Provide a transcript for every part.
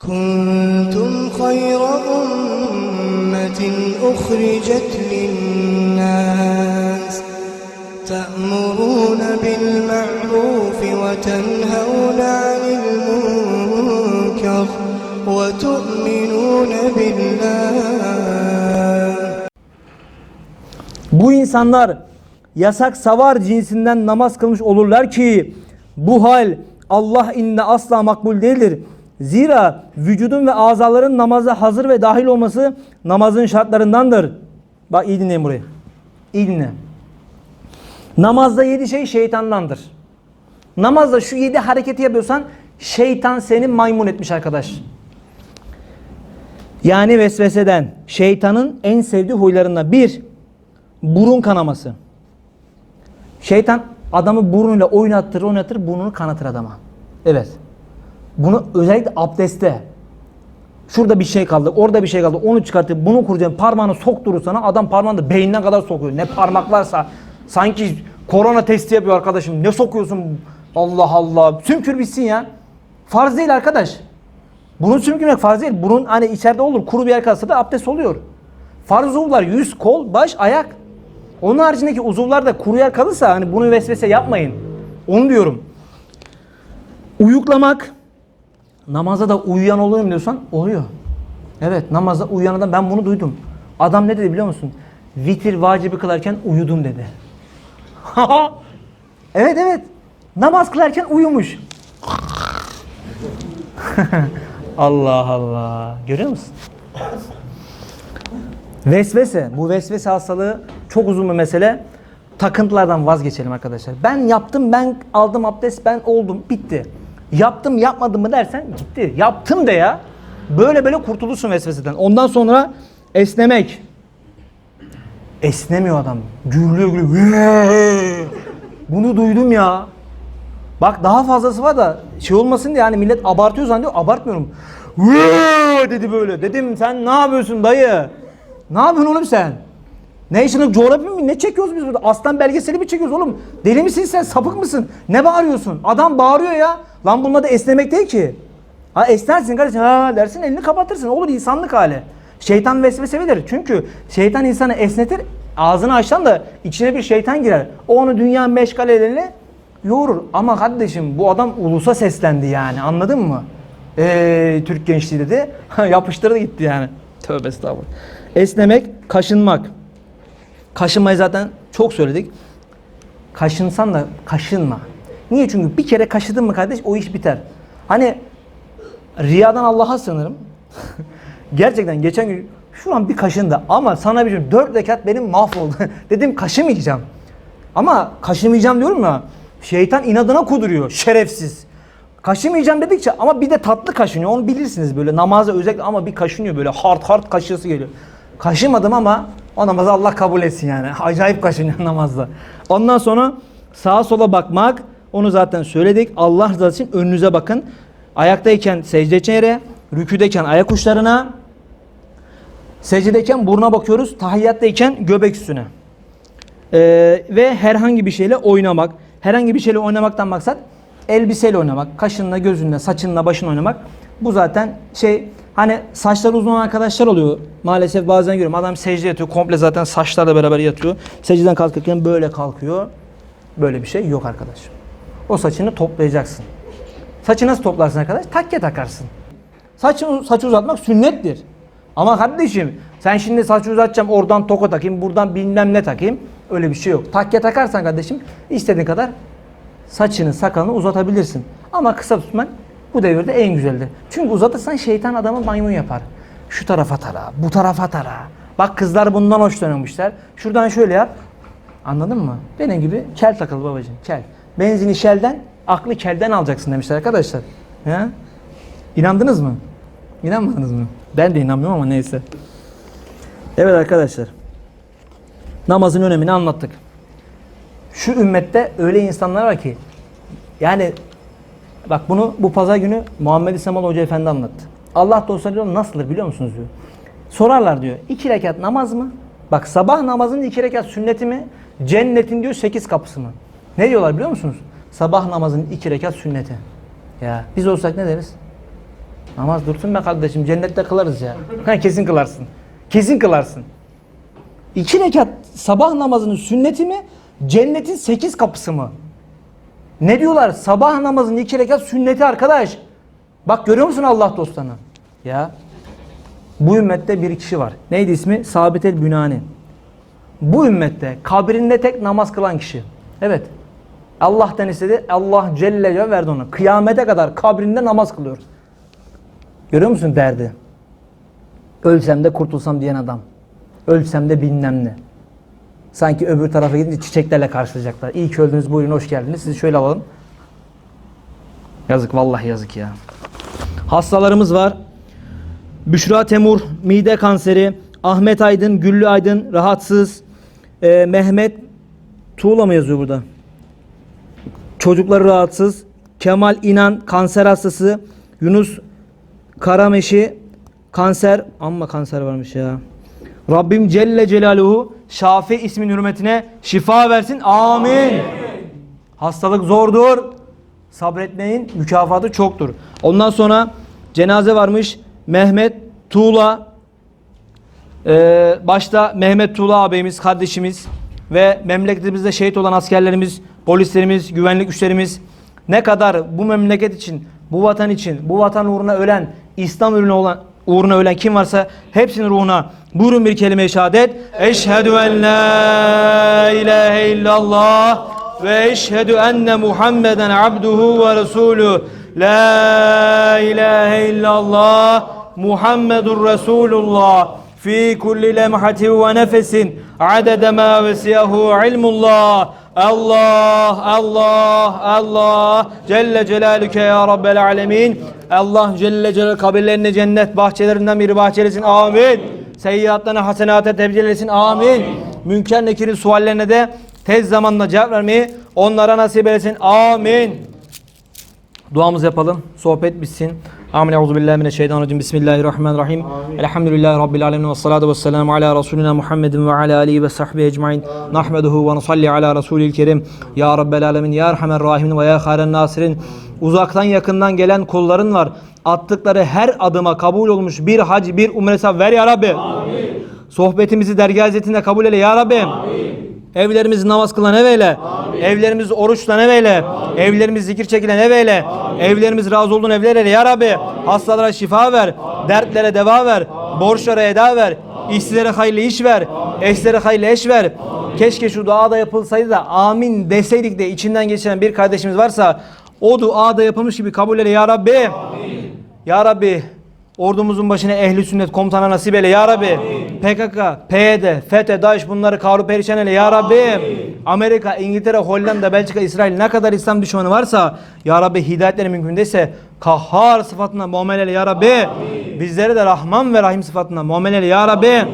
كنتم خير أمة أخرجت للناس تأمرون بالمعروف وتنهون عن المنكر وتؤمنون بالله Bu insanlar yasak savar cinsinden namaz kılmış olurlar ki bu hal Allah inne asla makbul değildir. Zira vücudun ve azaların namaza hazır ve dahil olması namazın şartlarındandır. Bak iyi dinleyin burayı. İyi dinle. Namazda yedi şey şeytandandır. Namazda şu yedi hareketi yapıyorsan şeytan seni maymun etmiş arkadaş. Yani vesveseden şeytanın en sevdiği huylarından bir burun kanaması. Şeytan adamı burnuyla oynatır oynatır burnunu kanatır adama. Evet. Bunu özellikle abdestte. Şurada bir şey kaldı, orada bir şey kaldı. Onu çıkartıp bunu kuracaksın. Parmağını sokturur sana. Adam parmağını da beynine kadar sokuyor. Ne parmak varsa sanki korona testi yapıyor arkadaşım. Ne sokuyorsun? Allah Allah. Sümkür bitsin ya. Farz değil arkadaş. Burun sümkürmek farz değil. Burun hani içeride olur. Kuru bir yer kalsa da abdest oluyor. Farz uzuvlar yüz, kol, baş, ayak. Onun haricindeki uzuvlar da kuru yer kalırsa hani bunu vesvese yapmayın. Onu diyorum. Uyuklamak. Namaza da uyuyan oluyor mu diyorsan oluyor. Evet namazda uyuyan adam ben bunu duydum. Adam ne dedi biliyor musun? Vitir vacibi kılarken uyudum dedi. evet evet. Namaz kılarken uyumuş. Allah Allah. Görüyor musun? Vesvese. Bu vesvese hastalığı çok uzun bir mesele. Takıntılardan vazgeçelim arkadaşlar. Ben yaptım, ben aldım abdest, ben oldum, bitti. Yaptım, yapmadım mı dersen gitti. Yaptım de ya. Böyle böyle kurtulursun vesveseden. Ondan sonra esnemek. Esnemiyor adam. Gürlüyor gürlüyor. Bunu duydum ya. Bak daha fazlası var da şey olmasın diye yani millet abartıyor zannediyor. Abartmıyorum. Dedi böyle. Dedim sen ne yapıyorsun dayı? Ne yapıyorsun oğlum sen? National Geography mi? Ne çekiyoruz biz burada? Aslan belgeseli mi çekiyoruz oğlum? Deli misin sen? Sapık mısın? Ne bağırıyorsun? Adam bağırıyor ya. Lan bunun adı esnemek değil ki. Ha esnersin kardeşim ha dersin elini kapatırsın. Olur insanlık hali. Şeytan vesvese verir. Çünkü şeytan insanı esnetir. Ağzını açsan da içine bir şeytan girer. O onu dünya meşgaleleriyle yoğurur. Ama kardeşim bu adam ulusa seslendi yani anladın mı? Eee Türk gençliği dedi. Yapıştırdı gitti yani. Tövbe estağfurullah. Esnemek, kaşınmak. Kaşınmayı zaten çok söyledik. Kaşınsan da kaşınma. Niye? Çünkü bir kere kaşıdın mı kardeş o iş biter. Hani riyadan Allah'a sığınırım. Gerçekten geçen gün şu an bir kaşındı ama sana bir şey dört rekat benim mahvoldu. Dedim kaşımayacağım. Ama kaşımayacağım diyorum ya. Şeytan inadına kuduruyor. Şerefsiz. Kaşımayacağım dedikçe ama bir de tatlı kaşınıyor. Onu bilirsiniz böyle namazda özellikle ama bir kaşınıyor böyle hard hard kaşısı geliyor. Kaşımadım ama o namazı Allah kabul etsin yani. Acayip kaşınıyor namazda. Ondan sonra sağa sola bakmak. Onu zaten söyledik. Allah rızası için önünüze bakın. Ayaktayken secde için yere, rüküdeyken ayak uçlarına, secdedeyken buruna bakıyoruz. Tahiyyattayken göbek üstüne. Ee, ve herhangi bir şeyle oynamak. Herhangi bir şeyle oynamaktan maksat elbiseyle oynamak. Kaşınla, gözünle, saçınla, başınla oynamak. Bu zaten şey hani saçları uzun arkadaşlar oluyor. Maalesef bazen görüyorum. Adam secde yatıyor. Komple zaten saçlarla beraber yatıyor. Secdeden kalkarken böyle kalkıyor. Böyle bir şey yok arkadaş. O saçını toplayacaksın. Saçı nasıl toplarsın arkadaş? Takke takarsın. Saçı, saçı uzatmak sünnettir. Ama kardeşim sen şimdi saçı uzatacağım oradan toka takayım buradan bilmem ne takayım. Öyle bir şey yok. Takke takarsan kardeşim istediğin kadar saçını sakalını uzatabilirsin. Ama kısa tutman bu devirde en güzeldi. Çünkü uzatırsan şeytan adamı maymun yapar. Şu tarafa tara, bu tarafa tara. Bak kızlar bundan hoşlanıyormuşlar. Şuradan şöyle yap. Anladın mı? Benim gibi kel takıl babacığım kel. Benzini şelden, aklı kelden alacaksın demişler arkadaşlar. Ya? İnandınız mı? İnanmadınız mı? Ben de inanmıyorum ama neyse. Evet arkadaşlar. Namazın önemini anlattık. Şu ümmette öyle insanlar var ki yani bak bunu bu pazar günü Muhammed İsmail Hoca Efendi anlattı. Allah dostları diyor nasıldır biliyor musunuz diyor. Sorarlar diyor. iki rekat namaz mı? Bak sabah namazının iki rekat sünneti mi? Cennetin diyor sekiz kapısı mı? Ne diyorlar biliyor musunuz? Sabah namazının iki rekat sünneti. Ya biz olsak ne deriz? Namaz dursun be kardeşim cennette kılarız ya. Ha, kesin kılarsın. Kesin kılarsın. İki rekat sabah namazının sünneti mi? Cennetin sekiz kapısı mı? Ne diyorlar? Sabah namazının iki rekat sünneti arkadaş. Bak görüyor musun Allah dostlarını? Ya. Bu ümmette bir kişi var. Neydi ismi? Sabit el Bünani. Bu ümmette kabrinde tek namaz kılan kişi. Evet. Allah'tan istedi. Allah Celle Celle verdi ona. Kıyamete kadar kabrinde namaz kılıyor. Görüyor musun derdi? Ölsem de kurtulsam diyen adam. Ölsem de bilmem ne. Sanki öbür tarafa gidince çiçeklerle karşılayacaklar. İyi ki öldünüz buyurun hoş geldiniz. Sizi şöyle alalım. Yazık vallahi yazık ya. Hastalarımız var. Büşra Temur mide kanseri. Ahmet Aydın, Güllü Aydın rahatsız. Ee, Mehmet Tuğla mı yazıyor burada? Çocukları rahatsız. Kemal İnan kanser hastası. Yunus Karameşi kanser. Amma kanser varmış ya. Rabbim Celle Celaluhu Şafi ismin hürmetine şifa versin. Amin. Hastalık zordur. Sabretmeyin. Mükafatı çoktur. Ondan sonra cenaze varmış. Mehmet Tuğla ee, başta Mehmet Tuğla ağabeyimiz, kardeşimiz ve memleketimizde şehit olan askerlerimiz, polislerimiz, güvenlik güçlerimiz ne kadar bu memleket için, bu vatan için, bu vatan uğruna ölen, İslam uğruna olan uğruna ölen kim varsa hepsinin ruhuna buyurun bir kelime-i şehadet. Eşhedü en la ilahe illallah ve eşhedü enne Muhammeden abduhu ve resulü. La ilahe illallah Muhammedur Resulullah. في كل لمحة ونفس عدد ما وسعه علم الله الله الله Allah Celle Celaluke ya Rabbel Alemin Allah Celle Celaluhu kabirlerini cennet bahçelerinden biri bahçelesin amin Seyyiatlarını hasenata tebdil etsin amin Münker nekirin suallerine de tez zamanda cevap vermeyi onlara nasip etsin amin Duamızı yapalım. Sohbet bitsin. Amin. Euzu billahi mineşşeytanirracim. Bismillahirrahmanirrahim. Elhamdülillahi rabbil alamin ve salatu vesselamu ala rasulina Muhammedin ve ala alihi ve sahbihi ecmaîn. Nahmeduhu ve nusalli ala rasulil kerim. Ya rabbel alamin ya erhamer rahimin ve ya hayren nasirin. Uzaktan yakından gelen kulların var. Attıkları her adıma kabul olmuş bir hac, bir umre ver ya Rabbi. Amin. Sohbetimizi dergah izzetinde kabul eyle ya Rabbi. Amin. Evlerimizi namaz kılan ev eyle. Evlerimizi oruçlan ev eyle. Evlerimizi zikir çekilen ev eyle. Evlerimiz razı olduğun evler eyle. Ya Rabbi hastalara şifa ver. Dertlere deva ver. Borçlara eda ver. İşsizlere hayırlı iş ver. Eşlere hayırlı eş ver. Keşke şu dua da yapılsaydı da amin deseydik de içinden geçen bir kardeşimiz varsa o dua da yapılmış gibi kabul eyle ya Rabbi. Ya Rabbi ordumuzun başına ehli sünnet komutana nasip eyle ya Rabbi. PKK, PYD, FETÖ, DAEŞ bunları kavruk perişan eyle ya Rabbi. Amerika, İngiltere, Hollanda, Belçika, İsrail ne kadar İslam düşmanı varsa ya Rabbi hidayetleri mümkün değilse kahhar sıfatına muamele eyle ya Rabbi. Bizleri de Rahman ve Rahim sıfatına muamele eyle ya Rabbi.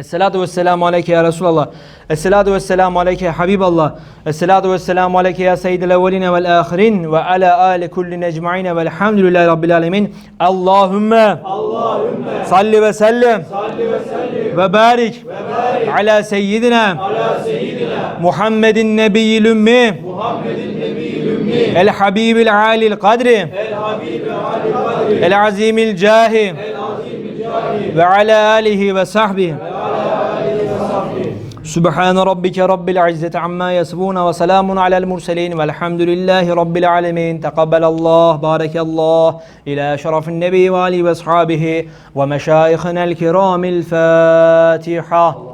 Esselatu vesselamu aleyke ya Resulallah. Esselatu vesselamu aleyke ya Habiballah. Esselatu vesselamu aleyke ya Seyyidil evveline vel ahirin ve ala ali kulli necma'ine velhamdülillahi rabbil alemin. Allahümme Allahümme salli ve sellem salli ve sellim ve barik ve barik ala seyyidina ala seyyidina Muhammedin nebiyyil ümmi Muhammedin nebiyyil ümmi el habibil alil kadri el habibil alil kadri el azimil cahi el azimil cahi ve ala alihi ve sahbihi سبحان ربك رب العزة عما يصفون وسلام على المرسلين والحمد لله رب العالمين. تقبل الله بارك الله إلى شرف النبي وآله وأصحابه ومشايخنا الكرام الفاتحة.